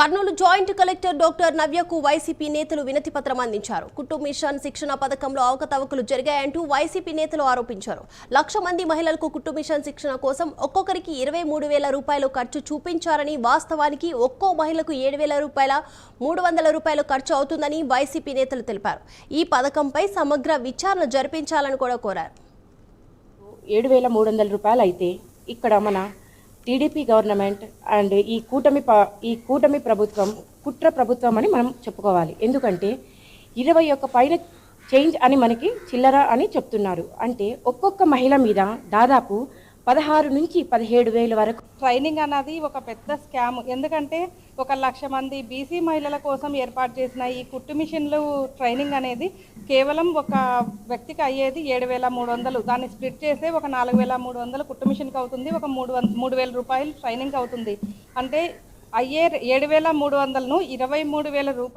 Kurnool joint collector doctor నవ్యకు YCP నేతలు వినతి పత్రం అందించారు. కుటుంబ మిషన్ శిక్షణ పథకంలో అవకతవకలు జరిగాయంటూ వైసీపీ నేతలు ఆరోపించారు. లక్ష మంది మహిళలకు కుటుంబ మిషన్ శిక్షణ కోసం ఒక్కొక్కరికి ఇరవై మూడు వేల రూపాయలు ఖర్చు చూపించారని వాస్తవానికి ఒక్కో మహిళకు ఏడు వేల రూపాయల మూడు వందల రూపాయలు ఖర్చు అవుతుందని వైసీపీ నేతలు తెలిపారు. ఈ పథకంపై సమగ్ర విచారణ జరిపించాలని కూడా కోరారు. ఏడు వేల మూడు వందల రూపాయలు అయితే ఇక్కడ మన టీడీపీ గవర్నమెంట్ అండ్ ఈ కూటమి ప ఈ కూటమి ప్రభుత్వం కుట్ర ప్రభుత్వం అని మనం చెప్పుకోవాలి. ఎందుకంటే ఇరవై ఒక్క పైన చేంజ్ అని మనకి చిల్లర అని చెప్తున్నారు. అంటే ఒక్కొక్క మహిళ మీద దాదాపు పదహారు నుంచి పదిహేడు వేల వరకు. ట్రైనింగ్ అన్నది ఒక పెద్ద స్కామ్ ఎందుకంటే ఒక లక్ష మంది బీసీ మహిళల కోసం ఏర్పాటు చేసిన ఈ కుట్టు మిషన్లు ట్రైనింగ్ అనేది కేవలం ఒక వ్యక్తికి అయ్యేది ఏడు వేల మూడు వందలు. దాన్ని స్ప్లిట్ చేస్తే ఒక నాలుగు వేల మూడు వందలు కుట్టు మిషన్కి అవుతుంది ఒక మూడు వంద మూడు వేల రూపాయలు ట్రైనింగ్ అవుతుంది. అంటే అయ్యే ఏడు వేల మూడు వందలను ఇరవై మూడు వేల రూపాయలు